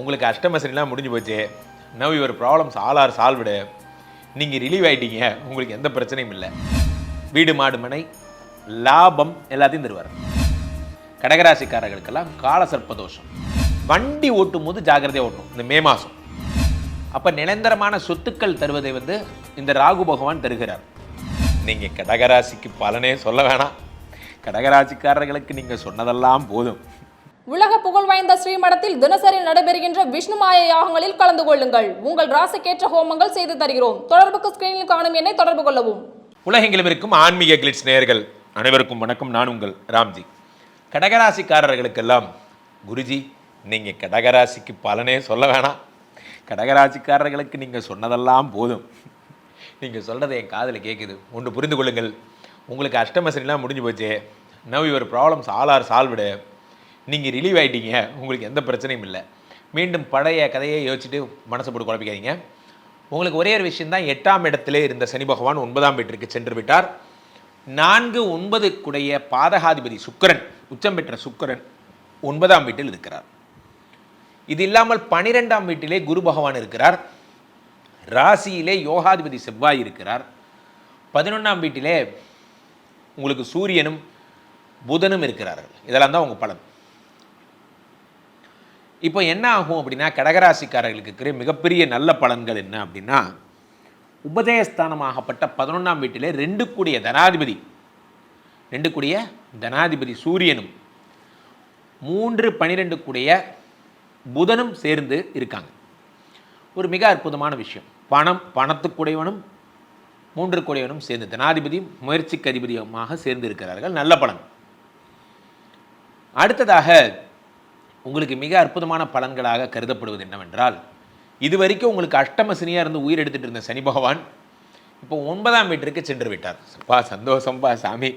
உங்களுக்கு அஷ்டமசரிலாம் முடிஞ்சு போச்சு. Now your problems all are solved நீங்கள் ரிலீவ் ஆகிட்டீங்க உங்களுக்கு எந்த பிரச்சனையும் இல்லை. வீடு மாடு மனை லாபம் எல்லாத்தையும் தருவார். கடகராசிக்காரர்களுக்கெல்லாம் கால சர்ப்பதோஷம் வண்டி ஓட்டும் போது ஜாக்கிரதையாக ஓட்டணும். இந்த மே மாதம் அப்போ நிரந்தரமான சொத்துக்கள் தருவதை வந்து இந்த ராகு பகவான் தருகிறார். நீங்கள் கடகராசிக்கு பலனே சொல்ல வேணாம். கடகராசிக்காரர்களுக்கு நீங்கள் சொன்னதெல்லாம் போதும். உலக புகழ் வாய்ந்த ஸ்ரீமடத்தில் தினசரி நடைபெறுகின்ற விஷ்ணுமாய யாகங்களில் கலந்து கொள்ளுங்கள். உங்கள் ராசிக்கேற்ற ஹோமங்கள் செய்து தருகிறோம். தொடர்புக்கு ஸ்கிரீனில் காணும் என்னை தொடர்பு கொள்ளவும். உலகெங்கிலும் இருக்கும் ஆன்மீக கிளிட்ஸ் நேயர்கள் அனைவருக்கும் வணக்கம். நான் உங்கள் ராம்ஜி. கடகராசிக்காரர்களுக்கெல்லாம் குருஜி நீங்கள் கடகராசிக்கு பலனே சொல்ல வேணாம். கடகராசிக்காரர்களுக்கு நீங்கள் சொன்னதெல்லாம் போதும். நீங்கள் சொல்கிறது என் காதில் கேட்குது ஒன்று புரிந்து கொள்ளுங்கள். உங்களுக்கு அஷ்டமசனிலாம் முடிஞ்சு போச்சு. Now your problems all are solved. நீங்கள் ரிலீவ் ஆகிட்டீங்க உங்களுக்கு எந்த பிரச்சனையும் இல்லை. மீண்டும் பழைய கதையை யோசிச்சுட்டு மனசை போட்டு குழப்பிக்காதீங்க. உங்களுக்கு ஒரே ஒரு விஷயம்தான் எட்டாம் இடத்திலே இருந்த சனி பகவான் ஒன்பதாம் வீட்டிற்கு சென்று விட்டார். நான்கு ஒன்பது குடைய பாதகாதிபதி சுக்கிரன் உச்சம் பெற்ற சுக்கிரன் ஒன்பதாம் வீட்டில் இருக்கிறார். இது இல்லாமல் பனிரெண்டாம் வீட்டிலே குரு பகவான் இருக்கிறார். ராசியிலே யோகாதிபதி செவ்வாய் இருக்கிறார். பதினொன்றாம் வீட்டிலே உங்களுக்கு சூரியனும் புதனும் இருக்கிறார்கள். இதெல்லாம் தான் உங்கள் பலன். இப்போ என்ன ஆகும் அப்படின்னா கடகராசிக்காரர்களுக்கு இருக்கிற மிகப்பெரிய நல்ல பலன்கள் என்ன அப்படின்னா உபதயஸ்தானமாகப்பட்ட பதினொன்றாம் வீட்டிலே ரெண்டு கூடிய தனாதிபதி ரெண்டு கூடிய தனாதிபதி சூரியனும் மூன்று பனிரெண்டு கூடிய புதனும் சேர்ந்து இருக்காங்க. ஒரு மிக அற்புதமான விஷயம். பணம் பணத்துக்குடையவனும் மூன்று கூடையவனும் சேர்ந்து தனாதிபதியும் முயற்சிக்கு அதிபதியுமாக சேர்ந்து இருக்கிறார்கள். நல்ல பலன். அடுத்ததாக உங்களுக்கு மிக அற்புதமான பலன்களாக கருதப்படுவது என்னவென்றால் இதுவரைக்கும் உங்களுக்கு அஷ்டம சனியாக இருந்து உயிர் எடுத்துகிட்டு இருந்த சனி பகவான் இப்போ ஒன்பதாம் வீட்டிற்கு சென்று விட்டார். பா சந்தோஷம்பா சாமி.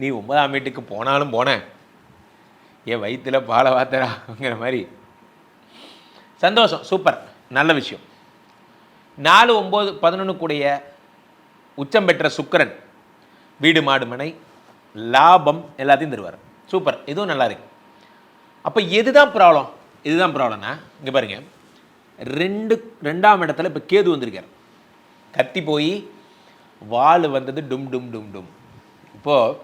நீ ஒன்பதாம் வீட்டுக்கு போனாலும் போனேன் ஏன் வயிற்றில் பாலை வாத்தராங்கிற மாதிரி. சந்தோஷம் சூப்பர். நல்ல விஷயம். நாலு ஒம்பது பதினொன்று கூடிய உச்சம் பெற்ற சுக்கரன் வீடு மாடு மனை லாபம் எல்லாத்தையும் தருவார். சூப்பர். இதுவும் நல்லா இருக்கு. அப்போ எதுதான் ப்ராப்ளம் இதுதான் ப்ராப்ளம்னா இங்கே பாருங்க. ரெண்டு ரெண்டாம் இடத்துல இப்போ கேது வந்திருக்கார். கத்தி போய் வால் வந்தது டும் டும் டும் டும். இப்போது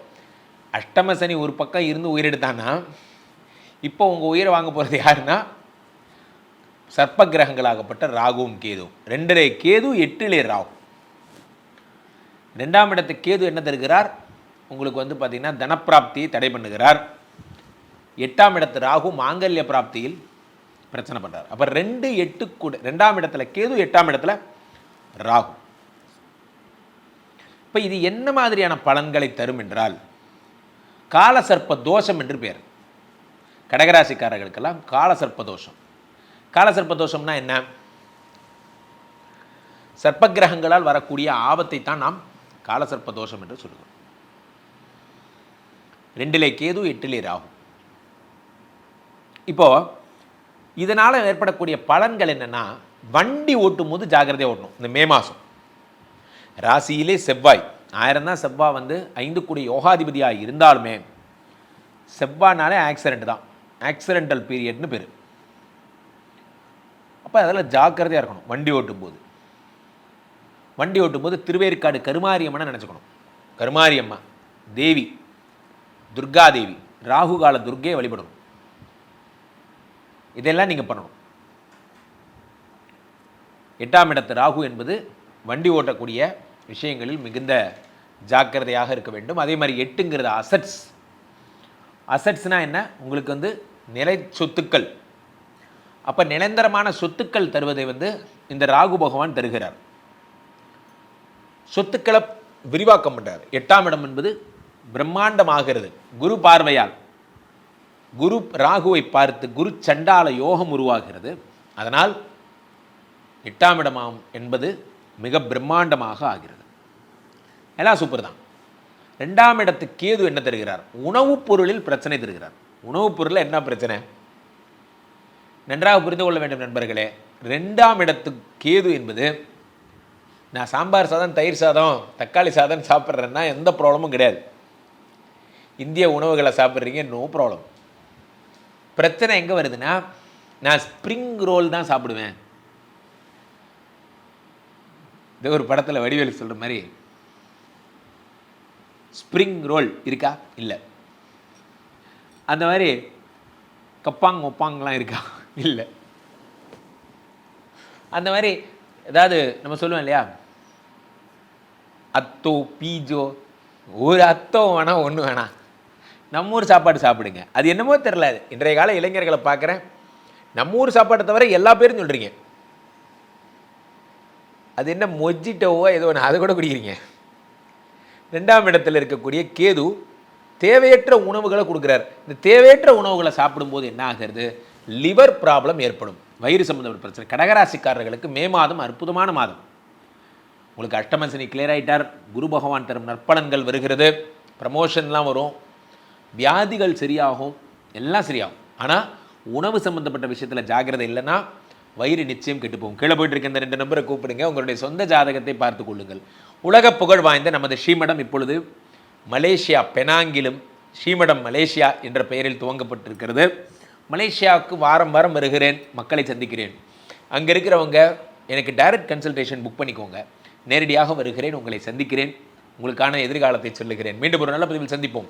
அஷ்டம சனி ஒரு பக்கம் இருந்து உயிரெடுத்தான்னா இப்போ உங்கள் உயிரை வாங்க போகிறது யாருன்னா சர்ப்ப கிரகங்களாகப்பட்ட ராகுவும் கேதுவும். ரெண்டிலே கேது எட்டிலே ராகு. ரெண்டாம் இடத்து கேது என்ன தருகிறார்? உங்களுக்கு வந்து பார்த்திங்கன்னா தனப்பிராப்தியை தடை பண்ணுகிறார். எட்டாம் இடத்து ராகு மாங்கல்ய பிராப்தியில் பிரச்சனை பண்ணுறார் அப்போ ரெண்டு எட்டு கூட ரெண்டாம் இடத்துல கேது எட்டாம் இடத்துல ராகு. இப்போ இது என்ன மாதிரியான பலன்களை தரும் என்றால் காலசர்ப்ப தோஷம் என்று பேர். கடகராசிக்காரர்களுக்கெல்லாம் காலசர்ப்ப தோஷம். காலசர்ப்ப தோஷம்னா என்ன? சர்ப்ப கிரகங்களால் வரக்கூடிய ஆபத்தை தான் நாம் காலசர்ப்ப தோஷம் என்று சொல்லுகிறோம். ரெண்டிலே கேது எட்டிலே ராகு. இப்போது இதனால் ஏற்படக்கூடிய பலன்கள் என்னென்னா வண்டி ஓட்டும் போது ஜாக்கிரதையாக ஓட்டணும். இந்த மே மாதம் ராசியிலே செவ்வாய். ஆயிரம் தான் செவ்வாய் வந்து ஐந்து கூடிய யோகாதிபதியாக இருந்தாலுமே செவ்வாய்னாலே ஆக்சிடென்ட் தான். ஆக்சிடென்டல் பீரியட்னு பேர். அப்போ அதெல்லாம் ஜாக்கிரதையாக இருக்கணும் வண்டி ஓட்டும் போது வண்டி ஓட்டும் போது திருவேற்காடு கருமாரியம்மனை நினச்சிக்கணும். கருமாரியம்மா தேவி துர்கா தேவி ராகு கால துர்கையை வழிபடணும். இதெல்லாம் நீங்கள் பண்ணணும். எட்டாம் இடத்து ராகு என்பது வண்டி ஓட்டக்கூடிய விஷயங்களில் மிகுந்த ஜாக்கிரதையாக இருக்க வேண்டும். அதே மாதிரி எட்டுங்கிறது அசட்ஸ் அசட்ஸ்னால் என்ன? உங்களுக்கு வந்து நிலை சொத்துக்கள். அப்போ நிரந்தரமான சொத்துக்கள் தருவதை வந்து இந்த ராகு பகவான் தருகிறார். சொத்துக்களை விரிவாக்கம் பண்ணுறார் எட்டாம் இடம் என்பது பிரம்மாண்டமாகிறது. குரு பார்வையால். குரு ராகுவை பார்த்து குரு சண்டால யோகம் உருவாகிறது. அதனால் எட்டாம் இடமாம் என்பது மிக பிரம்மாண்டமாக ஆகிறது. எல்லாம் சூப்பர் தான். ரெண்டாம் இடத்து கேது என்ன தருகிறார்? உணவுப் பொருளில் பிரச்சனை தருகிறார். உணவுப் பொருளில் என்ன பிரச்சனை? நன்றாக புரிந்து கொள்ள வேண்டும் நண்பர்களே. ரெண்டாம் இடத்து கேது என்பது நான் சாம்பார் சாதம் தயிர் சாதம் தக்காளி சாதம் சாப்பிட்றேன்னா எந்த ப்ராப்ளமும் கிடையாது. இந்திய உணவுகளை சாப்பிட்றீங்க நோ ப்ராப்ளம் பிரச்சனை எங்கே வருதுன்னா நான் ஸ்ப்ரிங் ரோல் தான் சாப்பிடுவேன். இது ஒரு படத்தில் வடிவேலு சொல்கிற மாதிரி. ஸ்ப்ரிங் ரோல் இருக்கா? இல்லை. அந்த மாதிரி கப்பாங் ஒப்பாங்கெலாம் இருக்கா? இல்லை. அந்த மாதிரி ஏதாவது நம்ம சொல்லுவோம் இல்லையா? அத்தோ பீஜோ ஒரு அத்தோ வேணாம் ஒன்று வேணாம் நம்ம ஊர் சாப்பாடு சாப்பிடுங்க. அது என்னமோ தெரில இன்றைய கால இளைஞர்களை பார்க்குறேன். நம்ம ஊர் சாப்பாட்டை தவிர எல்லா பேரும் சொல்கிறீங்க அது என்ன மொஜிட்டோவோ ஏதோ ஒன்று அதை கூட குடிக்கிறீங்க. ரெண்டாம் இடத்துல இருக்கக்கூடிய கேது தேவையற்ற உணவுகளை கொடுக்குறார். இந்த தேவையற்ற உணவுகளை சாப்பிடும்போது என்ன ஆகிறது? லிவர் ப்ராப்ளம் ஏற்படும். வயிறு சம்பந்தப்பட்ட பிரச்சனை. கடகராசிக்காரர்களுக்கு மே மாதம் அற்புதமான மாதம். உங்களுக்கு அஷ்டமசனி கிளியர் ஆயிட்டார். குரு பகவான் தரும் நற்பலன்கள் வருகிறது. ப்ரமோஷன்லாம் வரும். வியாதிகள் சரியாகும் எல்லாம் சரியாகும். ஆனால் உணவு சம்மந்தப்பட்ட விஷயத்தில் ஜாக்கிரதை இல்லைன்னா வயிறு நிச்சயம் கெட்டு போகும். கீழே போயிட்டு இருக்க இந்த ரெண்டு நம்பரை கூப்பிடுங்க. உங்களுடைய சொந்த ஜாதகத்தை பார்த்து கொள்ளுங்கள். உலக புகழ் வாய்ந்த நமது ஸ்ரீமடம் இப்பொழுது மலேசியா பெனாங்கிலும் ஸ்ரீமடம் மலேசியா என்ற பெயரில் துவங்கப்பட்டிருக்கிறது. மலேசியாவுக்கு வாரம் வாரம் வருகிறேன். மக்களை சந்திக்கிறேன். அங்கே இருக்கிறவங்க எனக்கு டைரக்ட் கன்சல்டேஷன் புக் பண்ணிக்கோங்க. நேரடியாக வருகிறேன். உங்களை சந்திக்கிறேன். உங்களுக்கான எதிர்காலத்தை சொல்லுகிறேன். மீண்டும் ஒரு நல்ல பதிவில் சந்திப்போம்.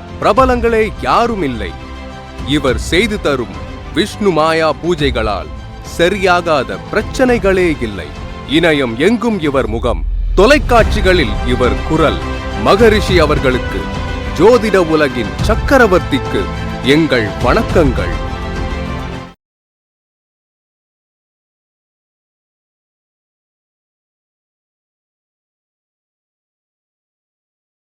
பிரபலங்களே யாரும் இல்லை இவர் செய்து தரும் விஷ்ணு மாயா பூஜைகளால் சரியாகாத பிரச்சனைகளே இல்லை. இணையம் எங்கும் இவர் முகம் தொலைக்காட்சிகளில் இவர் குரல். மகரிஷி அவர்களுக்கு ஜோதிட உலகின் சக்கரவர்த்திக்கு எங்கள் வணக்கங்கள்.